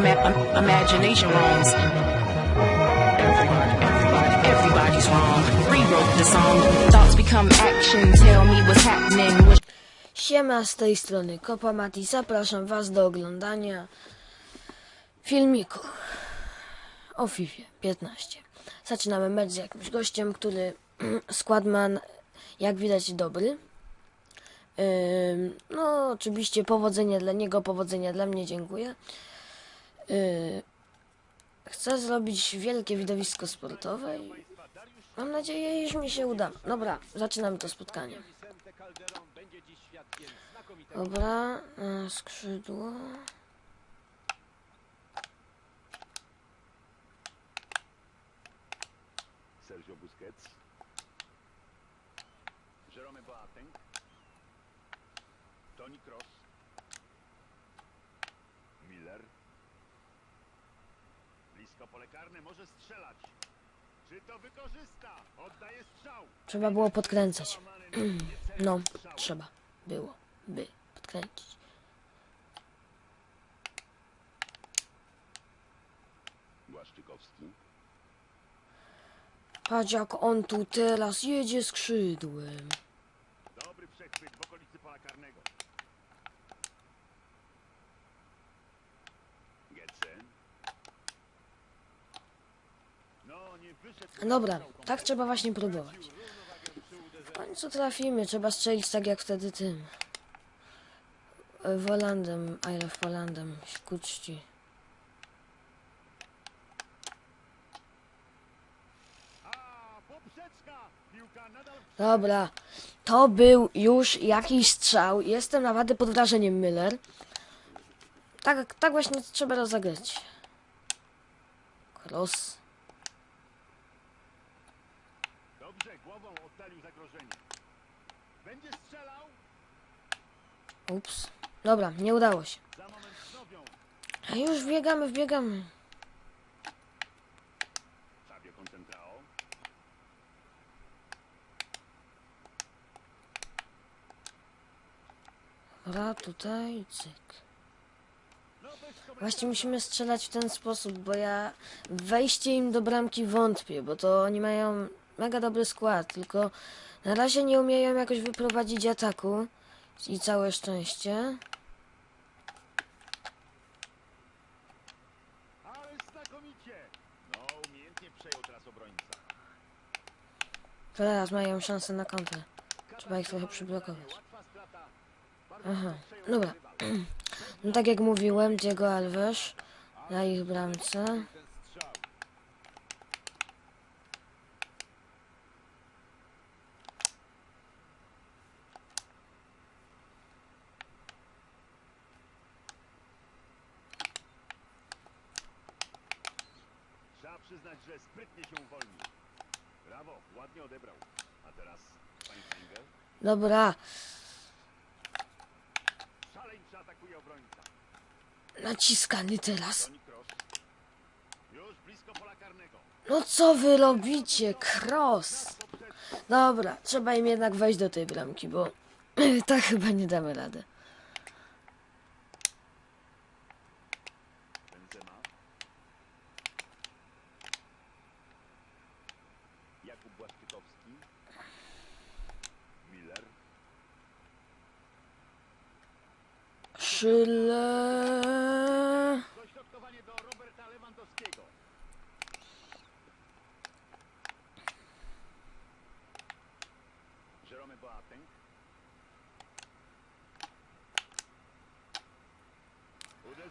ima- im- imagination roams. Everybody, everybody, everybody's wrong. Rewrote the song. Thoughts become action. Tell me what's happening. Siema, z tej strony Kopa Mati. Zapraszam Was do oglądania filmiku o FIFA 15. Zaczynamy mecz z jakimś gościem, który skład ma, jak widać, dobry. No, oczywiście powodzenia dla niego, powodzenia dla mnie, dziękuję. Yy, Chcę zrobić wielkie widowisko sportowe i mam nadzieję, iż mi się uda. Dobra, zaczynamy to spotkanie. Dobra, e, skrzydło. Sergio Busquets. Jerome Boateng. Toni Kroos. Miller. Blisko pole karne może strzelać. Czy to wykorzysta? Oddaje strzał. Trzeba było podkręcać. No, trzeba było, by podkręcić. Błaszczykowski. Patrz jak on tu teraz jedzie skrzydłem. Dobry przechwyt w okolicy pola karnego. Getze. No, nie wyszedł. Dobra, tak trzeba właśnie próbować. W końcu trafimy, trzeba strzelić tak jak wtedy tym. Wolandem, I love Wolandem, ku czci. A, poprzeczka! Piłka nadal w Dobra, to był już jakiś strzał. Jestem naprawdę pod wrażeniem Miller. Tak, tak właśnie trzeba rozegrać. Cross. Dobrze, głową oddalił zagrożenie. Będzie strzelał. Ups. Dobra, nie udało się. A już wbiegamy, wbiegamy. Dobra, tutaj, cyk. Właśnie musimy strzelać w ten sposób, bo ja wejście im do bramki wątpię, bo to oni mają mega dobry skład, tylko na razie nie umieją jakoś wyprowadzić ataku i całe szczęście. Ale znakomicie. No, umiejętnie przejął teraz obrońca. Teraz mają szansę na kontrę. Trzeba ich trochę przyblokować. Aha, dobra. No tak jak mówiłem, Diego Alves na ich bramce. Ten strzał. Trzeba przyznać, że sprytnie się uwolnił. Brawo, ładnie odebrał. A teraz Feinstein. Dobra, Szaleńczy atakuje obrońca. naciskany teraz. Toni Kroos. Już blisko pola karnego. No co wy robicie? Cross. Dobra, trzeba im jednak wejść do tej bramki, bo tak chyba nie damy rady. Benzema. Jakub Błaszczykowski. Miller. Uderzenie,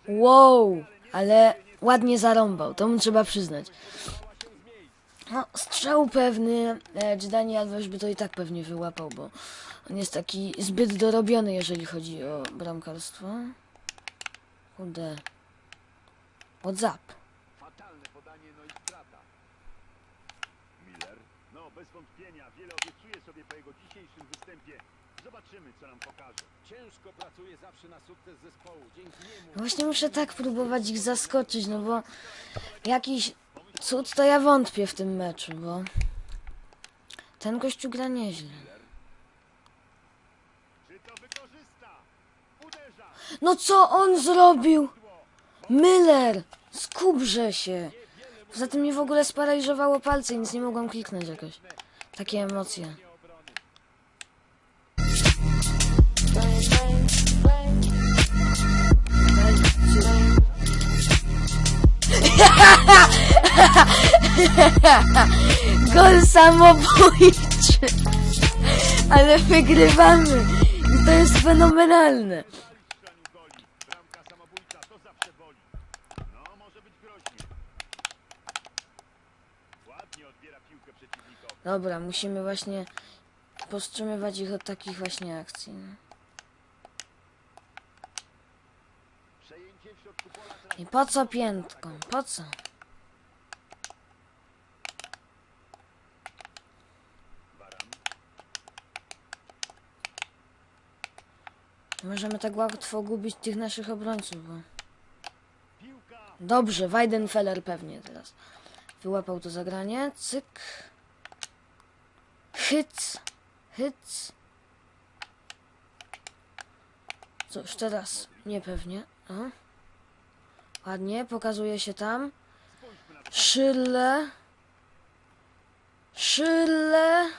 Wow, ale ładnie zarąbał, to mu trzeba przyznać. No, strzał pewny, e, Daniel Alves by to i tak pewnie wyłapał, bo on jest taki zbyt dorobiony, jeżeli chodzi o bramkarstwo. Kurde. WhatsApp. Fatalne podanie, no i strata. Miller. No, bez wątpienia, wiele obiecuje sobie po jego dzisiejszym występie. Zobaczymy, co nam pokaże. Ciężko pracuje zawsze na sukces zespołu. Dzięki niemu Właśnie muszę tak próbować ich zaskoczyć, no bo jakiś cud to ja wątpię w tym meczu, bo ten gościu gra nieźle. Czy to wykorzysta? Uderza. No co on zrobił? Miller! Skubrze się! Poza tym mi w ogóle sparaliżowało palce i nic nie mogłam kliknąć jakoś. Takie emocje. Gol samobójczy! Ale wygrywamy! I to jest fenomenalne! strzelaniu goli. Bramka samobójcza to zawsze boli. No, może być groźnie. Ładnie odbiera piłkę przeciwnikowi. Dobra, musimy właśnie powstrzymywać ich od takich właśnie akcji. no. I po co piętką? Po co? Możemy tak łatwo gubić tych naszych obrońców, bo... Dobrze, Weidenfeller pewnie teraz. Wyłapał to zagranie. Cyk. Hyc. Hyc. Cóż, teraz niepewnie. O. Ładnie, pokazuje się tam. Szyle. Szyle.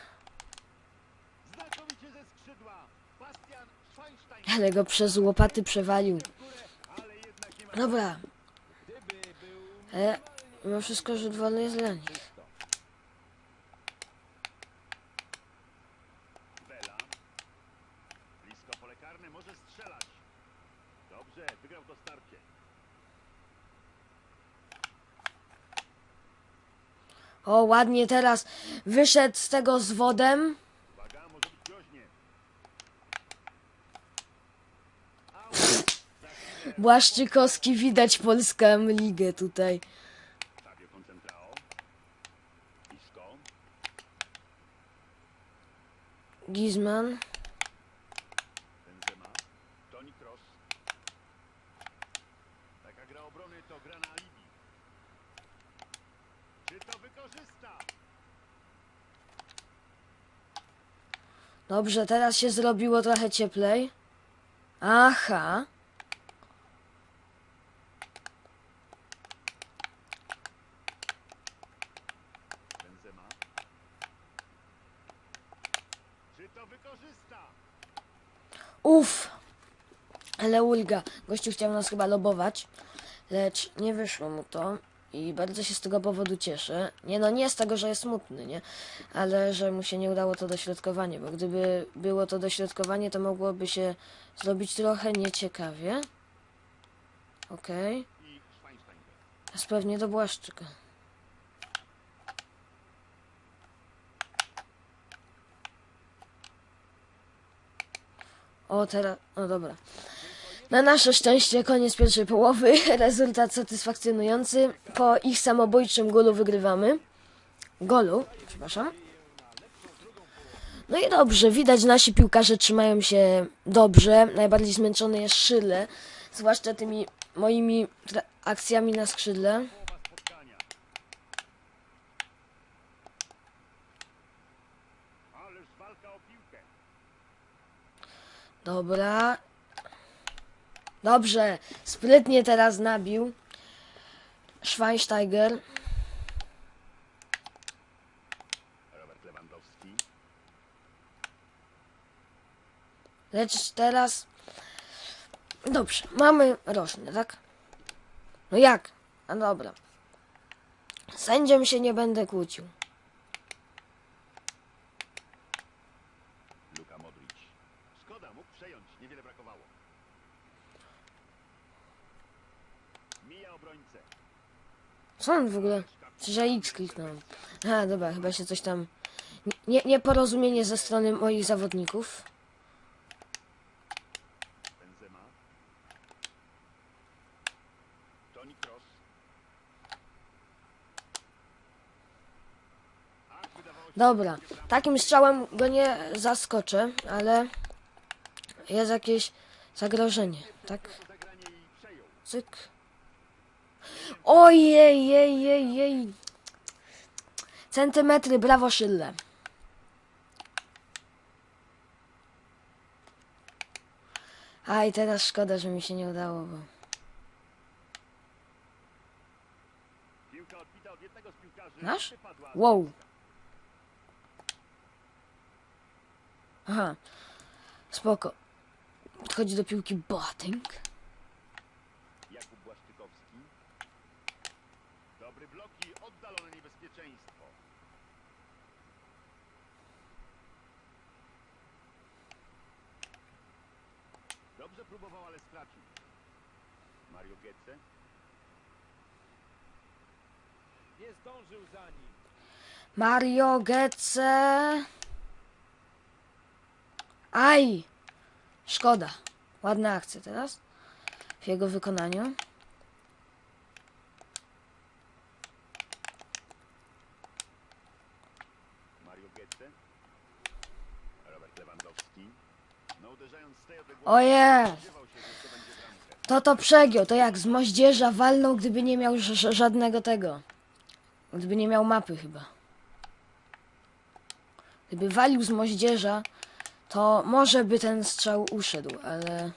Ale go przez łopaty przewalił. Dobra. Ale mimo wszystko rzut wolny jest dla nich. Bela. Blisko pole karne może strzelać. Dobrze, wygrał to starcie. O, ładnie teraz wyszedł z tego z wodem. Błaszczykowski widać polską ligę tutaj. Gizman. Benzema. Toni Kroos. Taka gra obrony to gra na alibi. Czy to wykorzysta? Dobrze, teraz się zrobiło trochę cieplej. Aha. Uff. Ale ulga. Gościu chciał nas chyba lobować. Lecz nie wyszło mu to. I bardzo się z tego powodu cieszę. Nie no, nie z tego, że jest smutny, nie? Ale że mu się nie udało to dośrodkowanie, bo gdyby było to dośrodkowanie, to mogłoby się zrobić trochę nieciekawie. Okej. Schweinsteiger. Teraz pewnie do Błaszczyka. O, teraz. O, dobra. Na nasze szczęście koniec pierwszej połowy. Rezultat satysfakcjonujący. Po ich samobójczym golu wygrywamy. Golu, przepraszam. No i dobrze, widać nasi piłkarze trzymają się dobrze. Najbardziej zmęczony jest Szyle, zwłaszcza tymi moimi akcjami na skrzydle. Dobra. Dobrze, sprytnie teraz nabił. Schweinsteiger. Robert Lewandowski. Lecz teraz. Dobrze, mamy roczny, tak? No jak? A dobra. Sędzią się nie będę kłócił. Co on w ogóle? Przecież ja X kliknąłem. A, dobra, chyba się coś tam. Nie, nieporozumienie ze strony moich zawodników. Dobra, takim strzałem go nie zaskoczę, ale jest jakieś zagrożenie, tak? Cyk. Ojej, jej, jej, jej. Centymetry, brawo Szylle. Aj, teraz szkoda, że mi się nie udało, bo... Nasz? Wow. Aha. Spoko. Podchodzi do piłki Boateng. Jakub Błaszczykowski. Dobry blok i oddalone niebezpieczeństwo. Dobrze próbował, ale stracił. Mario Götze. Nie zdążył za nim. Mario Götze. Aj! Szkoda. Ładna akcja teraz. W jego wykonaniu. Z tej odległości. O jest! spodziewał się, że to. To przegiął. To jak z moździerza walnął, gdyby nie miał żadnego tego. Gdyby nie miał mapy chyba. Gdyby walił z moździerza, to może by ten strzał uszedł, ale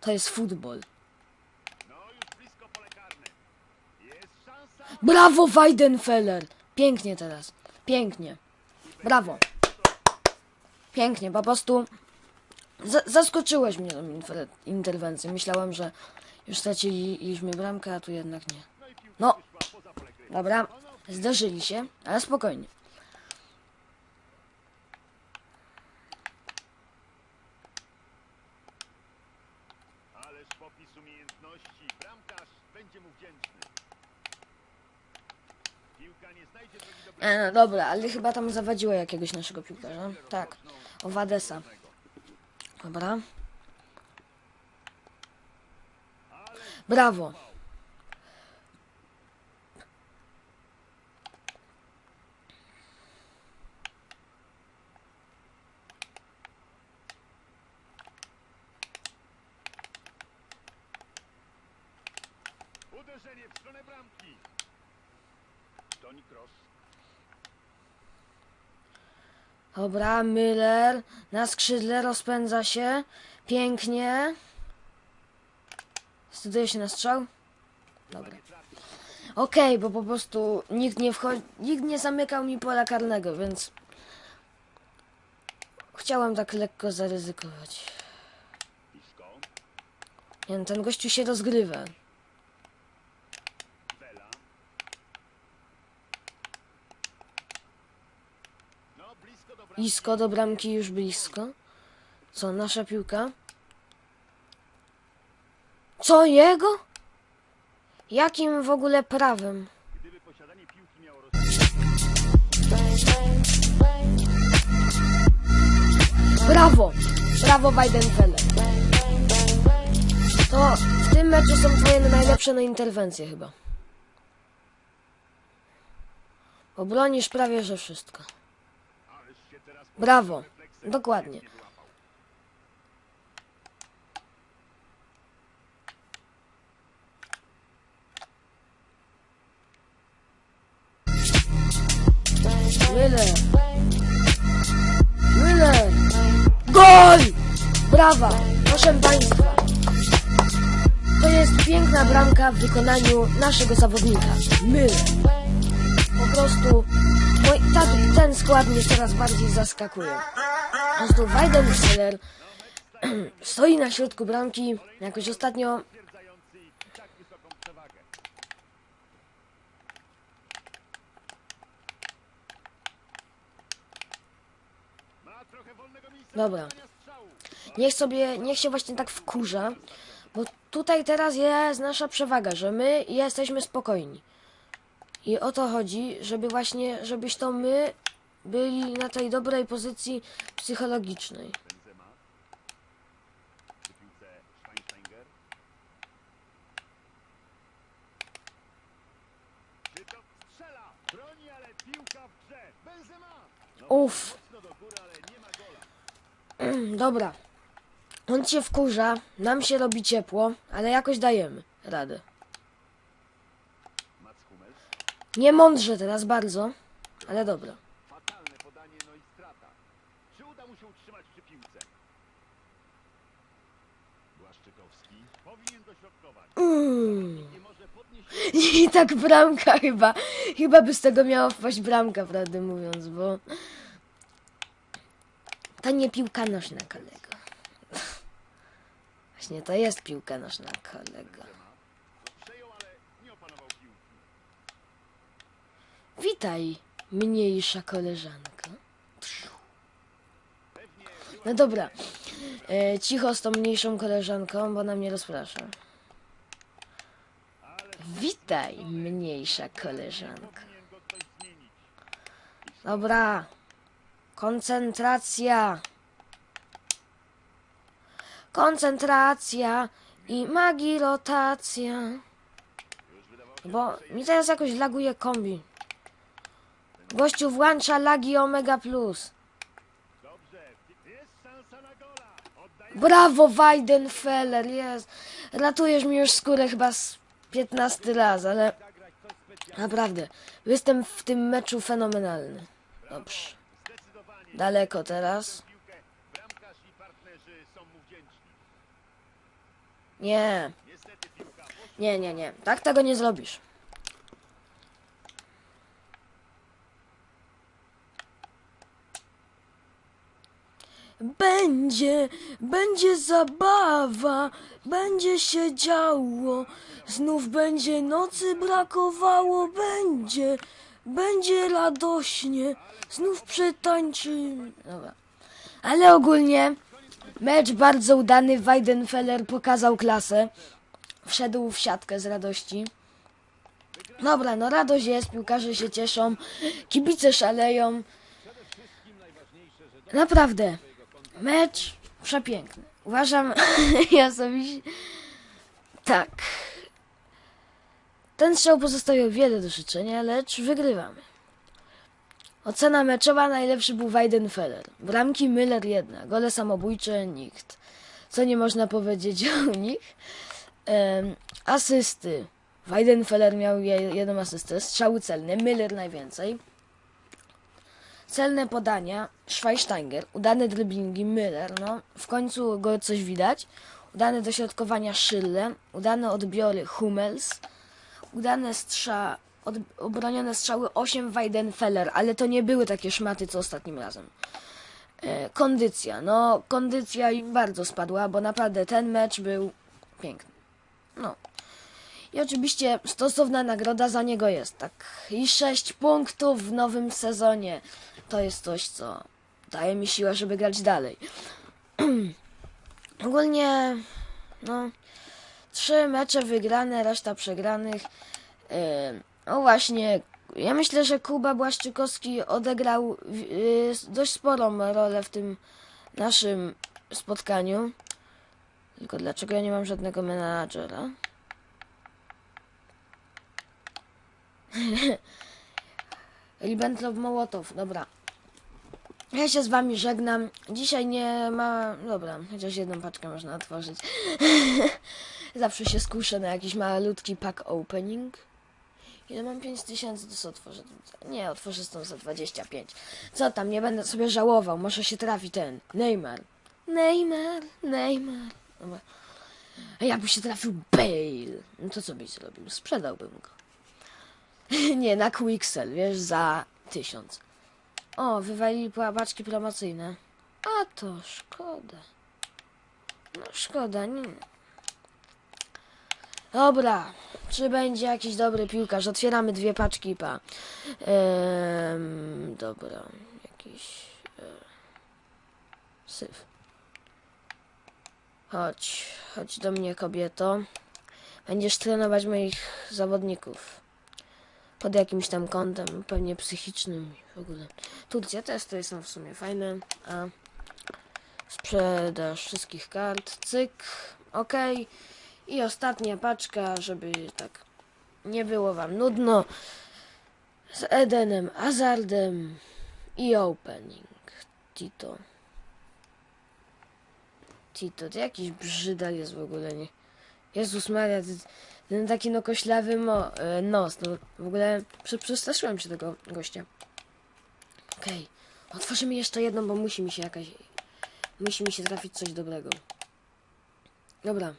to jest futbol. Brawo Weidenfeller! Pięknie teraz. Pięknie. Brawo. Pięknie, po prostu za- zaskoczyłeś mnie tą interwencją. Myślałem, że już straciliśmy bramkę, a tu jednak nie. No. Dobra, zderzyli się, ale spokojnie. E, no dobra, ale chyba tam zawadziło jakiegoś naszego piłkarza. Tak, o Wadesa. Dobra. Brawo. Uderzenie w stronę bramki. Toni Kroos. Dobra, Müller na skrzydle rozpędza się. Pięknie. Zdecyduje się na strzał? Dobra. Okej, bo po prostu nikt nie wchodzi, nikt nie zamykał mi pola karnego, więc chciałem tak lekko zaryzykować. Nie wiem, ten gościu się rozgrywa. Vela. No blisko do bramki. Isko do bramki już blisko. Co, nasza piłka? Co, jego? Jakim w ogóle prawem? Brawo! Brawo Weidenfeller. To w tym meczu są twoje najlepsze na interwencje chyba. Bo bronisz prawie że wszystko. Brawo. Dokładnie. Müller. Müller. Gol! Brawa! Proszę Państwa. To jest piękna bramka w wykonaniu naszego zawodnika. Müller. Po prostu mój, ta, ten skład mnie coraz bardziej zaskakuje. Po prostu Weidenfeller stoi na środku bramki. Jakoś ostatnio Dobra. niech sobie, niech się właśnie tak wkurza, bo tutaj teraz jest nasza przewaga, że my jesteśmy spokojni. I o to chodzi, żeby właśnie, żebyś to my byli na tej dobrej pozycji psychologicznej. Uff, dobra. On się wkurza, nam się robi ciepło, ale jakoś dajemy radę. Mats Hummels. Nie mądrze teraz bardzo, ale dobra. Fatalne podanie, no i strata. Czy uda mu się utrzymać przy piłce? Błaszczykowski powinien dośrodkować. Mm. Nie może podnieść I tak bramka chyba. Chyba by z tego miała wpaść bramka, prawdę mówiąc, bo... To nie piłka nożna, kolego. Właśnie to jest piłka nożna, kolego. Przejął, ale nie opanował piłki. Witaj, mniejsza koleżanko. No dobra. E, cicho z tą mniejszą koleżanką, bo ona mnie rozprasza. Witaj, mniejsza zmienić. Dobra. Koncentracja. Koncentracja i magii rotacja. Bo mi teraz jakoś laguje kombi. Gościu włącza lagi Omega Plus. Brawo, Weidenfeller, jest. Ratujesz mi już skórę chyba z 15 raz, ale naprawdę, jestem w tym meczu fenomenalny. Dobrze. Daleko teraz. Nie, nie, nie, nie. Tak tego nie zrobisz. Będzie, będzie zabawa, będzie się działo, znów będzie nocy brakowało, będzie, będzie radośnie, znów przetańczymy. Dobra. Ale ogólnie mecz bardzo udany, Weidenfeller pokazał klasę, wszedł w siatkę z radości. Dobra, no radość jest, piłkarze się cieszą, kibice szaleją. Naprawdę, mecz przepiękny. Uważam, ja osobiście, tak. Ten strzał pozostawiał wiele do życzenia, lecz wygrywamy. Ocena meczowa najlepszy był Weidenfeller. Bramki Müller jedna, gole samobójcze nikt. Co nie można powiedzieć o nich. Em, asysty. Weidenfeller miał je, jedną asystę, strzały celne, Müller najwięcej. Celne podania, Schweinsteiger, udane driblingi, Müller, no, w końcu go coś widać. Udane dośrodkowania, Schille, udane odbiory, Hummels, udane strza, od, obronione strzały 8 Weidenfeller, ale to nie były takie szmaty co ostatnim razem. E, kondycja, no kondycja im bardzo spadła, bo naprawdę ten mecz był piękny. No. I oczywiście stosowna nagroda za niego jest, tak. I 6 punktów w nowym sezonie. To jest coś, co daje mi siłę, żeby grać dalej. Ogólnie, no, trzy mecze wygrane, reszta przegranych. Yy, no właśnie, ja myślę, że Kuba Błaszczykowski odegrał yy, dość sporą rolę w tym naszym spotkaniu. Tylko dlaczego ja nie mam żadnego menadżera? Ribbentrop Mołotow, dobra. Ja się z wami żegnam. Dzisiaj nie ma. Dobra, chociaż jedną paczkę można otworzyć. Zawsze się skuszę na jakiś malutki pack opening. Ile mam 5000, to co otworzę? Nie, otworzę stąd za 25. Co tam, nie będę sobie żałował. Może się trafi ten. Neymar. Neymar, Neymar. Dobra. A jakby się trafił Bale, no to co byś zrobił? Sprzedałbym go. Nie, na Quixel, wiesz, za tysiąc. O, wywalili paczki promocyjne. A to szkoda. No szkoda, nie. Dobra, czy będzie jakiś dobry piłkarz? Otwieramy dwie paczki, pa. Ehm, dobra, jakiś... E, syf. Chodź, chodź do mnie, kobieto. Będziesz trenować moich zawodników. Pod jakimś tam kątem, pewnie psychicznym w ogóle. Turcja też to są w sumie fajne. A sprzedaż wszystkich kart, cyk, ok. I ostatnia paczka, żeby tak nie było wam nudno. Z Edenem, Azardem i opening. Tito. Tito, to jakiś brzydal jest w ogóle, nie? Jezus Maria, ty, ten taki no koślawy mo, e, nos, no w ogóle prze, przestraszyłem się tego gościa. Okej, otworzymy jeszcze jedną, bo musi mi się jakaś, musi mi się trafić coś dobrego. Dobra.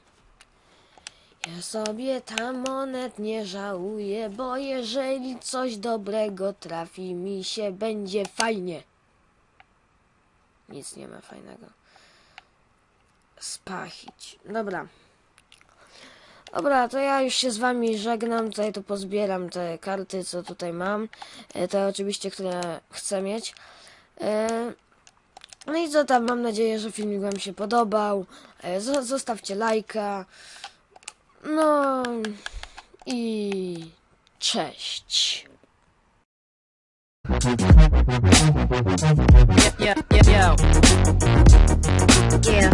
Ja sobie tam monet nie żałuję, bo jeżeli coś dobrego trafi mi się, będzie fajnie. Nic nie ma fajnego. Spachić. Dobra. Dobra, to ja już się z wami żegnam. Tutaj to pozbieram te karty, co tutaj mam. E, Te oczywiście, które chcę mieć. E, No i co tam, mam nadzieję, że filmik wam się podobał. E, zo- Zostawcie lajka. No i cześć. Yeah, yeah, yeah. Yeah.